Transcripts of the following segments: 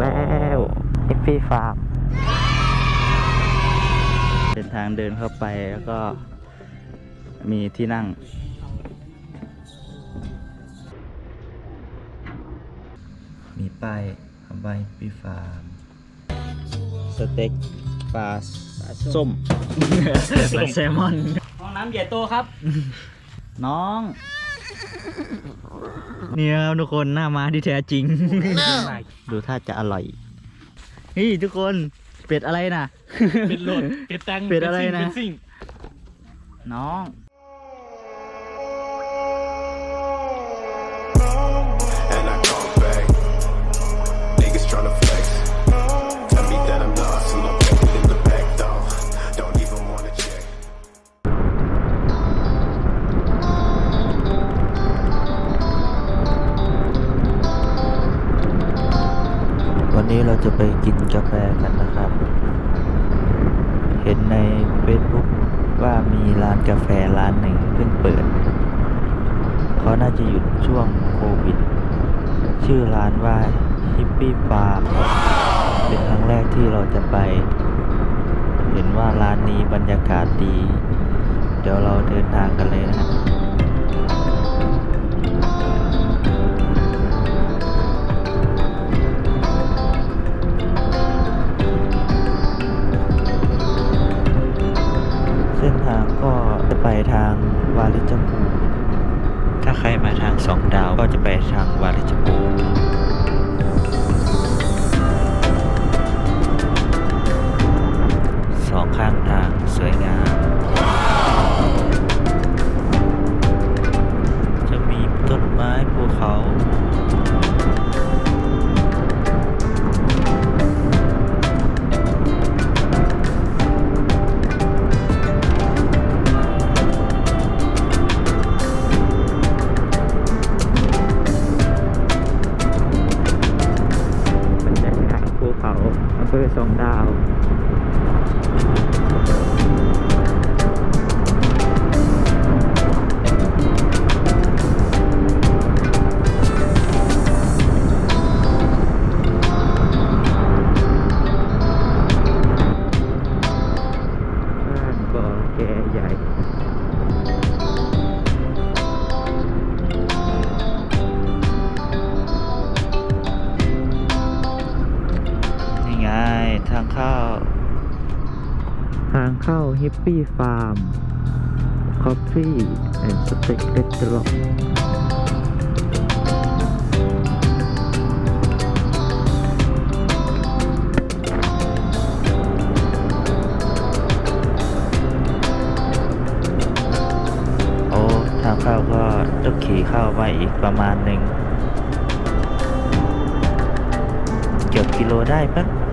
แล้วฮิปปี้ฟาร์มเป็นทางเดินเข้าไปแล้วก็มีที่นั่ง มีป้ายคำว่าฮิปปี้ฟาร์ม สเต็กปลาส้มปลาแซลมอน ห้องน้ำใหญ่โตครับ น้อง เนี่ยครับทุกคนหน้าม้าที่แท้จริง ดูท่าจะอร่อยนี่ทุกคนเป็ดอะไรนะเป็ดโหลดเป็ดแตงเป็ดอะไรนะเป็ดซิ่งน้อง วันนี้เราจะไปกินกาแฟกันนะครับ เห็นใน Facebook ว่ามีร้านกาแฟร้านหนึ่งเพิ่งเปิด เขาน่าจะหยุดช่วงโควิด ชื่อร้านว่า Hippie Farm เป็นครั้งแรกที่เราจะไป เห็นว่าร้านนี้บรรยากาศดี เดี๋ยวเราเดินทางกันเลยนะครับ จะไปทางวาลิจภูถ้าใครมาทางสองดาวก็จะไปทางวาลิจภูมิส Coffee Farm Coffee and Steak Restaurant ทางเข้าก็ต้องขี่เข้าไปอีกประมาณหนึ่งเกือบกิโลได้ปะ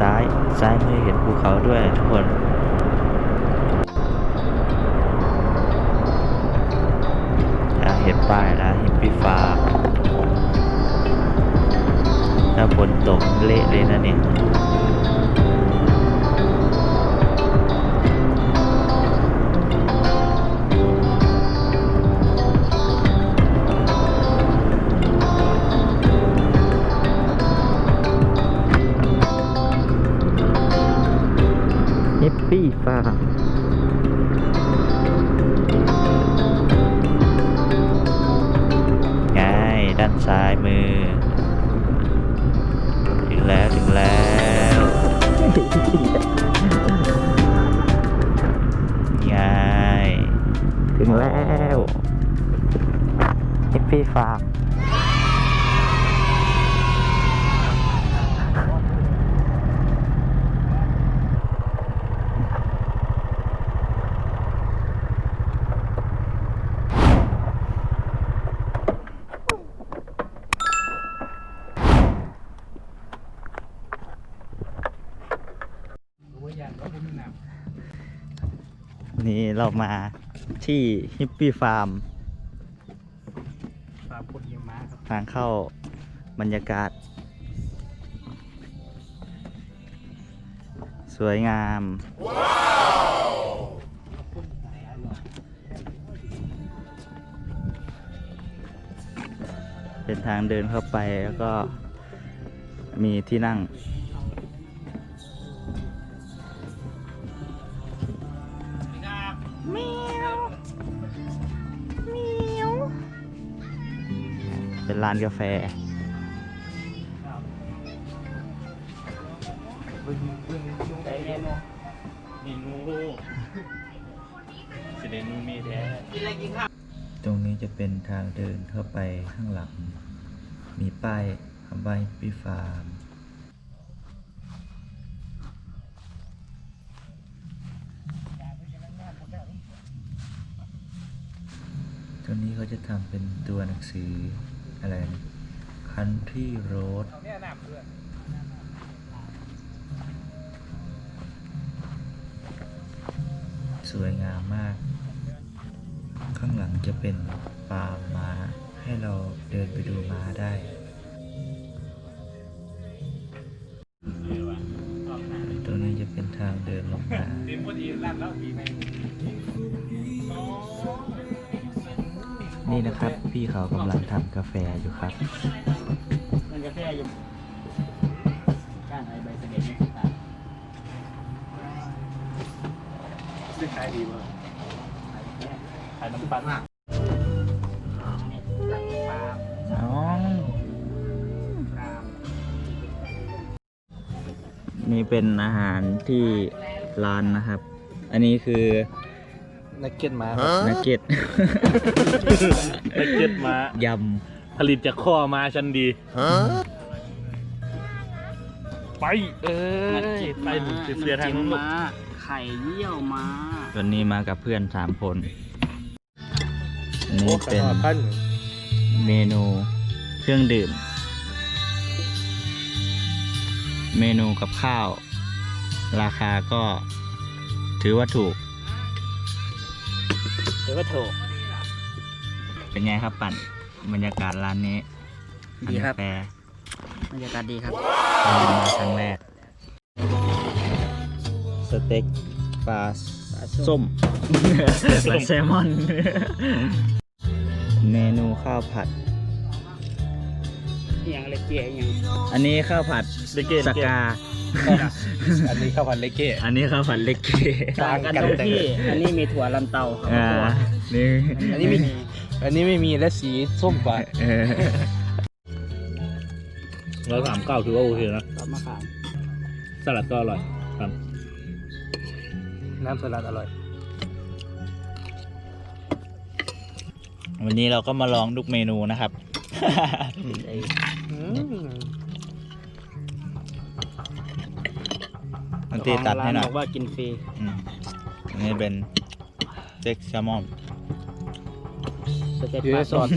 ซ้าย ซ้ายมือเห็นภูเขาด้วยทุกคน ปาก นี่เรามาที่ฮิปปี้ฟาร์ม ทางเข้าบรรยากาศ สวยงาม เป็นทางเดินเข้าไปแล้วก็มีที่นั่ง ร้านกาแฟ มีงูสิเดงูมีแท้ตรงนี้จะเป็นทางเดินเข้าไปข้างหลัง มีป้ายคำว่าปิฟาร์มตัวนี้เขาจะทำเป็นตัวหนังสือ อะไรนะ Country Road สวยงามมาก ข้างหลังจะเป็นฟาร์มม้า ให้เราเดินไปดูม้าได้ตรงนี้จะเป็นทางเดินลงมาทีมพ นแล้วมีไหมนี่นะครับ พี่เขากำลังทำกาแฟอยู่ครับมันกาแฟอยู่ก้านไอใบเสด็จไม่ต่างซึ่งขายดีมากขายน้ำปั่นอ๋อนี่เป็นอาหารที่ร้านนะครับ อันนี้คือ นักเก็ตม้านักเก็ตนักเก็ตม้ายำผลิตจากข้อม้าชั้นดี ไป เอ้ยไปเสียทางนู้นลูกม้าไข่เยี่ยวม้าวันนี้มากับเพื่อนสามคนอันนี้เป็นเมนูเครื่องดื่ม เมนูกับข้าว ราคาก็ถือว่าถูก เดี๋ยวก็ถูก เป็นไงครับปั่นบรรยากาศร้านนี้ดีครับ กาแฟบรรยากาศดีครับ เรามาครั้งแรก สเต็กปลาส้มปลาแซลมอน เมนูข้าวผัด อย่างอะไรเกียอย่างอันนี้ข้าวผัดเลเก้สกา อันนี้ข้าวผัดเลเก้อันนี้ข้าวผัดเล็กเกต่างกันตรงที่ อันนี้มีถั่วลันเตาครับอ่านี่อันนี้ไม่มีอันนี้ไม่มีและสีส้มกว่าเออร้อยสามเก้าถือว่าโอเคนะซอสมะขามสลัดก็อร่อยครับน้ำสลัดอร่อย วันนี้เราก็มาลองทุกเมนูนะครับ อันตีตัดให้หน่อยบอกว่ากินฟรีอืมอันนี้เป็นสเต็กแซลมอนสเต็กอยู่ปในลาซอส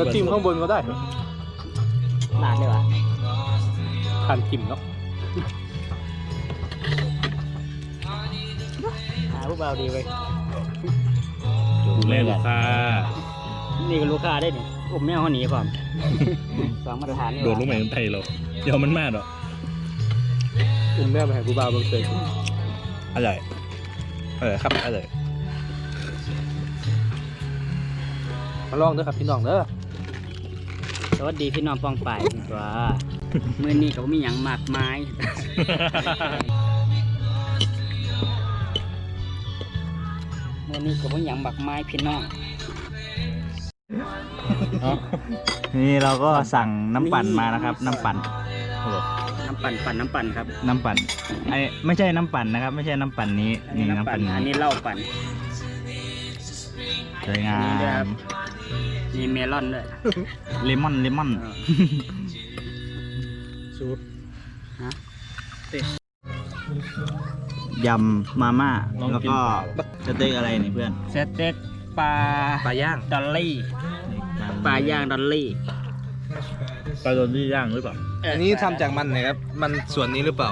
ก็จิ้มข้างบนก็ได้หนาดเลยวะทานจิ้มเนาะหาผู้เบาดีเว้ยดูแลลูกค้านี่ก็ลูกค้าได้นี่ผมไม่เอาเขาหนีความสองมาตรฐานนี่โดดลงไปในไทยเราเดี๋ยวมันมากหรอก อุ้มแม่มาให้กูบ่าวเบิ่งเสร็จอร่อยเออครับอร่อยมาลองเด้อครับพี่น้องเด้อสวัสดีพี่น้องปองป่ายตัวมื่อนี้ก็บ่มีหยังมากมาย มื่อนี้ก็บ่มีหยังมากมายพี่น้องนี่เราก็สั่งน้ำปั่นมานะครับ น้ำปั่นน้ำ ปั่นปั่นน้ำปั่นครับน้ำปั่นไอไม่ใช่น้ำปั่นนะครับ ไม่ใช่น้ำปั่นนี้อันนี่นี้น้ำน้ำปั่ปั่นนนี้อันนี้เหล้าปั่นสวยงาอันนี้ด้วยครัมบมีเมลอนด้วยเลมอนเลมอน เออ สูตรฮะ ยำมาม่าลองแล้วกิน ก็เปล่าสเต็กอะไรนี่เพื่อนสเต็กปลาปลาย่างดอลลี่ปลาย่างดอลลี่ ปลาโดนที่ย่างหรือเปล่าเอันนี้ทำจากมันนะครับ มันส่วนนี้หรือเปล่า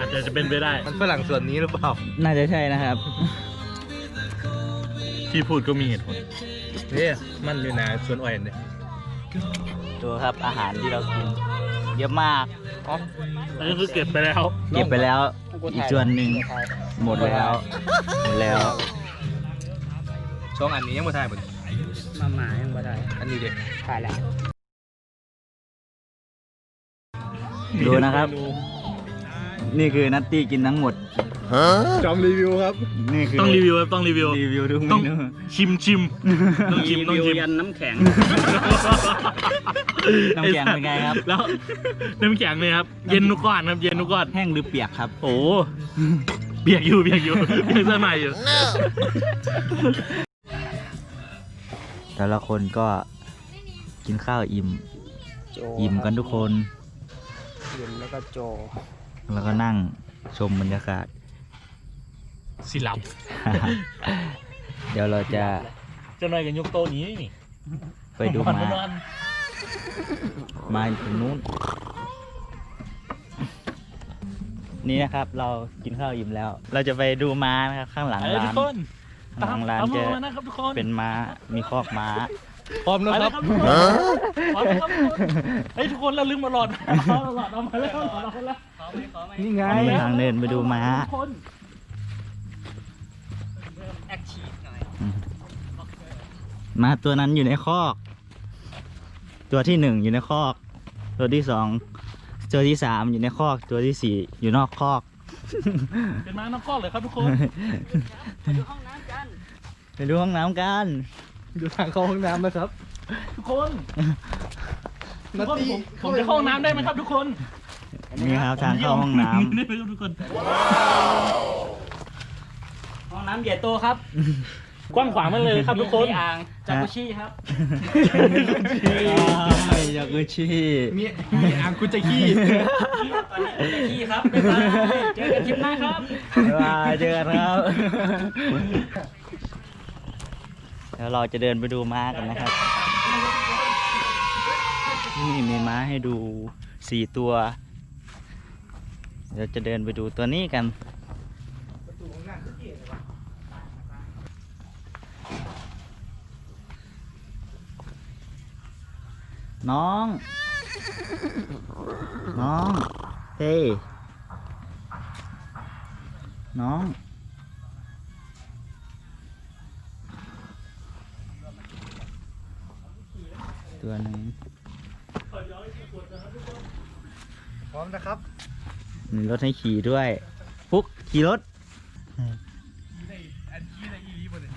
อาจจะจะเป็นไปได้ มันฝรั่งส่วนนี้หรือเปล่า น่าจะใช่นะครับ ที่พูดก็มีเหตุผล เนี่ยมันอยู่นาสวนอ้อยเนี่ยดูครับอาหารที่เรากิน เยอะมาก อันนี้คือเก็บไปแล้ว เก็บไปแล้วอีกส่วนหนึ่งหมดแล้ว หมดแล้ว ช่องอันนี้ยังไม่ถ่ายหมดมาหมายังบ่ได้อันนี้เด็กถ่ายแล้ว ดูนะครับ นี่คือนัตตี้กินทั้งหมดจอมรีวิวครับ นี่คือต้องรีวิวครับต้องรีวิวรีวิวทุกเมต้องนูชิมชิมต้องชิมต้องชิมยันน้ำแข็ง น้ำแข็งเป็นไงครับ แล้วน้ำแข็งเลยครับ เย็นทุกก้อนครับเย็นทุกก้อน แห้งหรือเปียกครับ โอ้เบียกอยู่เบียกอยู่เบียกเสื้อในอยู่แต่ละคนก็กินข้าวอิ่มโจอิ่มกันทุกคน ยิ้มแล้วก็โจแล้วก็นั่งชมบรรยากาศ สิหลับ เดี๋ยวเราจะเจะหน่อยกันยกโต๊ะนี้นี่ไปดูนอนม้านอนมาถึงนู้น นี่นะครับ เรากินข้าวอิ่มแล้ว เราจะไปดูม้านะครับข้างหลังเออทุร้ากน คน ข้างหลังร้านตามจะมานะครับทุกคน เป็นม้ามีคอกม้า พร้อมแล้วครับพร้อมแล้วครับทุกคนเฮ้ยทุกคนเราลืมมาหลอดเอาหลอดเอามาแล้วหลอดเอามาแล้วนี่ไงทางเดินไปดูม้า ทุกคนแอคชีพหน่อยม้าตัวนั้นอยู่ในคอก ตัวที่หนึ่งอยู่ในคอก ตัวที่สองตัวที่สามอยู่ในคอก ตัวที่สี่อยู่นอกคอก เป็นม้าน้ำก้อนเลยครับทุกคนไปดูห้องน้ำกัน ไปดูห้องน้ำกัน ดูทางเข้าห้องน้ำนะครับ ทุกคนทุกคนผมผมจะเข้าห้องน้ำได้ไหมครับทุกคนนี่ครับทางเข้าห้องน้ำนี่ครับทุกคนห้องน้ำใหญ่โตครับ กว้างขวางมากเลยครับทุกคนมีอ่างจากุชิครับอยากกุชี่มีมีอ่างกุจขี้ตอนนี้จากขี้ครับบ๊ายบายเจอกันทริปหน้าครับบ๊ายบายเจอกันครับ แล้วเราจะเดินไปดูม้ากันนะครับ นี่มีม้าให้ดูสี่ตัว เดี๋ยวจะเดินไปดูตัวนี้กัน น้อง น้อง เฮ้ น้อง ตัวหนึ่งพร้อมนะครับ มีรถให้ขี่ด้วย ฟุกขี่รถอันขี้ในอีรีบนเลย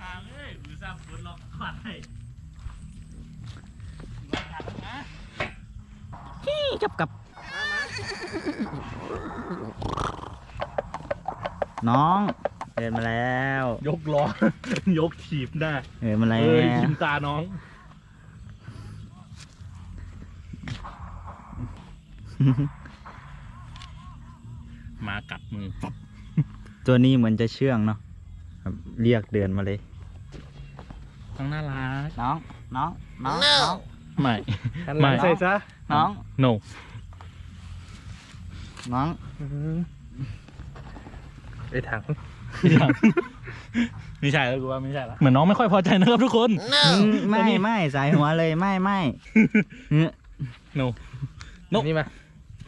อ่างเอ้ยมือซ้ำฝนลองขวัญให้จับกับ น้องเดินมาแล้ว ยกล้อ ยกถีบได้เดินมาแล้เอ้วยยิ้มตาน้อง มากัดมือปับตัวนี้เหมือนจะเชื่องเนาะครับเรียกเดินมาเลย ทั้งน่ารักน้อง น้อง น้อง น้อง ไม่ ไม่ไม่ใช่ซะน้อง no น้องไปถัง ไม่ใช่แล้วกูว่าไม่ใช่ละเหมือนน้องไม่ค่อยพอใจนะครับทุกคนอืมไม่ไม่สายหัวเลยไม่ไม่เฮ้ย no นกนี่มา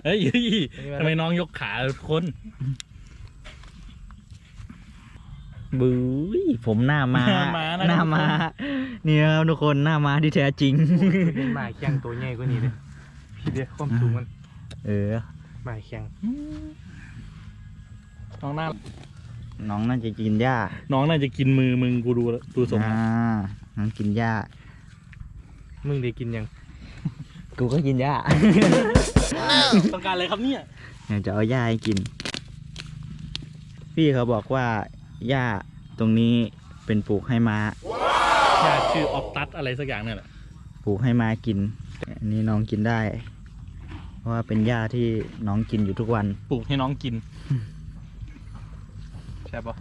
เอ้ยทำไมน้องยกขาทุกคนบุ้ยผมหน้ามาหน้าม้านะครับหน้ามาเนี่ยครับทุกคนหน้ามาที่แท้จริงเป็นหมาแข้งตัวใหญ่กว่านี้เลยพี่เดียความสูงมัน เออหมาแข้งน้องน่า น้องน่าจะกินหญ้า น้องน่าจะกินมือมึงกูดูแล้วดูทรงอ่าน้องกินหญ้า มึงได้กินยัง กูก็กินหญ้า ต้องการอะไรครับเนี่ยเดี๋ยวจะเอาหญ้าให้กิน พี่เขาบอกว่าหญ้าตรงนี้เป็นปลูกให้ม้ายาชื่อออฟตัสอะไรสักอย่างเนี่ยแหละ ปลูกให้ม้ากิน อันนี้น้องกินได้ เพราะว่าเป็นหญ้าที่น้องกินอยู่ทุกวัน ปลูกให้น้องกิน ใช่ปะ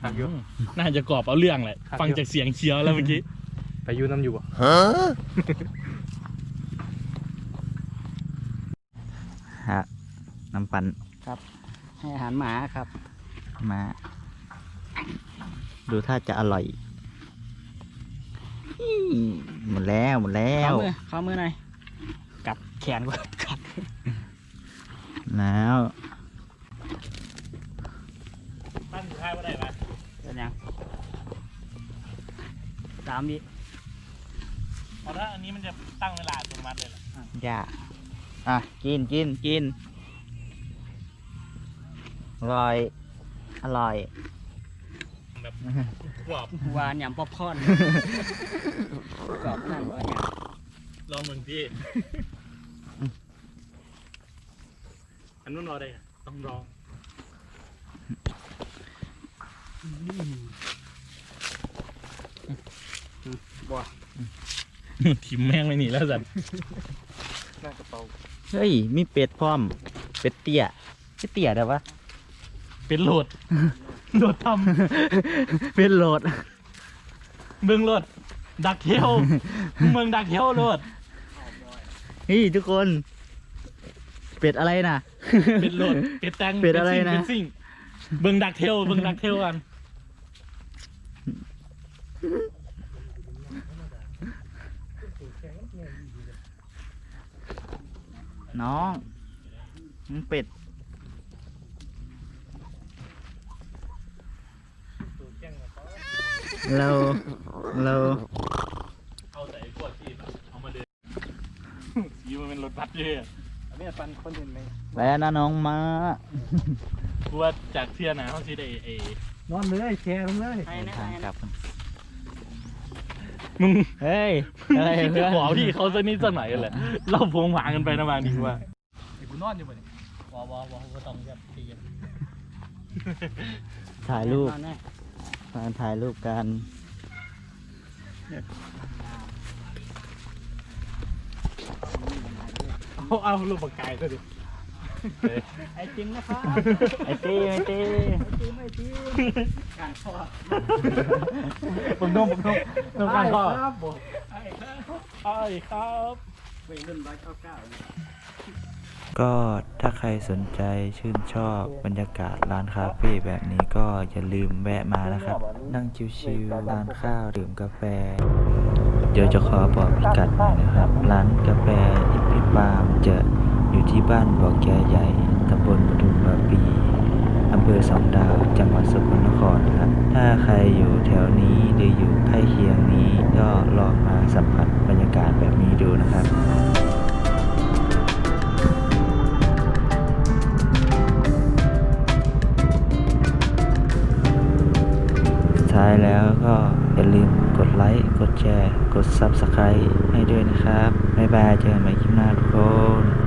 ครับน่าจะกรอบเอาเรื่องแหละ ครับ ฟังจากเสียงเชียวแล้วเมื่อกี้ ไปอยูน้ำอยู่ปะฮะน้ำปั่นให้อาหารหมาครับ มา ดูท่าจะอร่อยอี้หมดแล้วหมดแล้เข้าวมือเข้ามือหน่อย กัดแขนกูกัดแล้ว ตั้งอยู่ท้ายว่าได้ไหม เป็นยังสามวิเพราะถ้าอันนี้มันจะตั้งเวลาอัตโนมัติเลยเหรออย่าอะ กินกินกินอร่อย อร่อย แบบกรอบหวานอย่างป๊อปคอร์นกรอบนั่นว่าอย่างลองมึงพี่ อันนู้นรอได้อะต้องรอง บัวทิมแม่งไม่หนีแล้วสัตว์เฮ้ย มีเป็ดพร้อม เป็ดเตี้ยเป็ดเตี้ยได้ปะเป็นโหลด โหลดทเป็นโหลดำเมืองโหลด ดักเทลเมืองดักเทลโหลด นี่ทุกคน เป็ดอะไรนะเป็นโหลด เป็ดแตงเป็ดอะไรนะ เป็นซิ่งเมืองดักเทลเมืองดักเทลกัน น้องมันเป็ดเราเราเอาใส่ขวดที่แบบเอามาเดินสีมันเป็นรถบัสเลยอะไม่ปันคนอื่นไหมแล้วนะน้องมากูว่าจากเที่ยนะเขาสิได้ไอ้นอนเลยแชร์ลงเลยให้นะทางให้กลันะบ มึงเฮ้ยอะไรคิดเพื่จะอนบอกพี่เขาสักนิดสักหน่อยกันแหละเราพวงหวางกันไปนะบางทีว่าไอ้กูนอนอยู่บ่เนี่ยวอวอวอก็ต้องแบบตีกันถ่ายรูปเอาแน่มาถ่ายรูปกันเอาเอาลูกปากกายซะดิ ไอติมนะครับไอตีไอตีการพ่อผมนุ่มผมนุ่มนุ่มกันพ่อครับผมไอ้ครับวัยรุ่นร้อยเก้าเก้าก็ถ้าใครสนใจชื่นชอบบรรยากาศร้านคาเฟ่แบบนี้ก็อย่าลืมแวะมานะครับ นั่งชิวๆทานข้าวดื่มกาแฟ เดี๋ยวจะขอบอกพิกัดหน่อยนะครับ ร้านกาแฟอิพิปามจะ อยู่ที่บ้านบ่อแกใหญ่ ตำบลปทุมบาปี อำเภอสองดาว จังหวัดสกลนครครับ ถ้าใครอยู่แถวนี้หรืออยู่ใกล้เคียงนี้ก็ลองมาสัมผัสบรรยากาศแบบนี้ดูนะครับท้ายแล้วก็อย่าลืมกดไลค์ กดแชร์ กด Subscribe ให้ด้วยนะครับ บ๊ายบาย เจอกันใหม่คลิปหน้าทุกคน